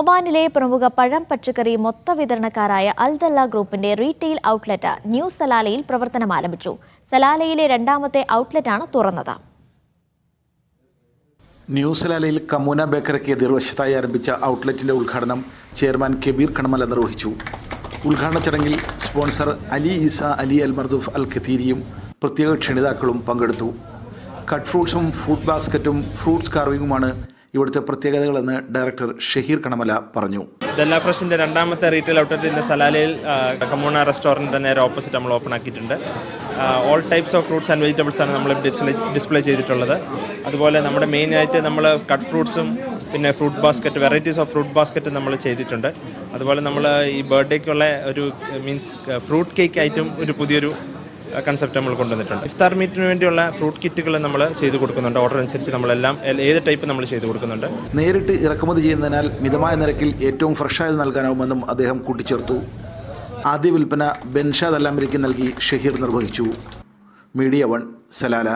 ഒമാനിലെ പ്രമുഖ പഴം പച്ചക്കറി മൊത്ത വിതരണക്കാരായ അൽദല്ല ഗ്രൂപ്പിന്റെ റീറ്റെയിൽ ഔട്ട്ലെറ്റ് ന്യൂ സലാലയിൽ പ്രവർത്തനം ആരംഭിച്ചു. സലാലയിലെ രണ്ടാമത്തെ ഔട്ട്ലെറ്റാണ് തുറന്നത്. ന്യൂ സലാലയിൽ കമൂന ബേക്കറിക്ക് എതിർവശത്തായി ആരംഭിച്ച ഔട്ട്ലെറ്റിന്റെ ഉദ്ഘാടനം ചെയർമാൻ കെബീർ കണമല നിർവഹിച്ചു. ഉദ്ഘാടന ചടങ്ങിൽ sponsor Ali Isa Ali Al Mardoof Al ഖത്തീരിയും പ്രത്യേക ക്ഷണിതാക്കളും പങ്കെടുത്തു. കട്ട് ഫ്രൂട്ട്സും ഫുഡ് ബാസ്ക്കറ്റും ഫ്രൂട്ട്സ് കാർവിംഗുമാണ് ഇവിടുത്തെ പ്രത്യേകതകളെന്ന് ഡയറക്ടർ ഷഹീർ കണമല പറഞ്ഞു. ദല്ല ഫ്രഷിന്റെ രണ്ടാമത്തെ റീറ്റെയിൽ ഔട്ട്ലെറ്റ് ഇന്ന് സലാലയിൽ കമൂണ റെസ്റ്റോറന്റിന്റെ നേരെ ഓപ്പോസിറ്റ് നമ്മൾ ഓപ്പൺ ആക്കിയിട്ടുണ്ട്. All types of fruits and vegetables ആണ് നമ്മൾ ഡിസ്പ്ലേ ഡിസ്പ്ലേ ചെയ്തിട്ടുള്ളത്. അതുപോലെ നമ്മുടെ മെയിൻ ആയിട്ട് നമ്മൾ കട്ട് ഫ്രൂട്ട്സും പിന്നെ fruit basket varieties of fruit basket നമ്മൾ ചെയ്തിട്ടുണ്ട്. അതുപോലെ നമ്മൾ ഈ ബർത്ത്ഡേക്കുള്ള ഒരു മീൻസ് ഫ്രൂട്ട് കേക്ക് ആയിട്ടും ഒരു പുതിയൊരു കൺസെപ്റ്റ് നമ്മൾ കൊണ്ടുവന്നിട്ടുണ്ട്. ഇഫ്താർ മീറ്റിന് വേണ്ടിയുള്ള ഫ്രൂട്ട് കിറ്റുകൾ നമ്മൾ ചെയ്തു കൊടുക്കുന്നുണ്ട്. ഓർഡർ അനുസരിച്ച് നമ്മളെല്ലാം ഏത് ടൈപ്പ് നമ്മൾ ചെയ്തു കൊടുക്കുന്നുണ്ട്. നേരിട്ട് ഇറക്കുമതി ചെയ്യുന്നതിനാൽ മിതമായ നിരക്കിൽ ഏറ്റവും ഫ്രഷായത് നൽകാനാവുമെന്നും അദ്ദേഹം കൂട്ടിച്ചേർത്തു. ആദ്യ വിൽപ്പന ബെൻഷാദ് അല്ലാമരിക്ക് നൽകി ഷഹീർ നിർവഹിച്ചു. Media one Salalah.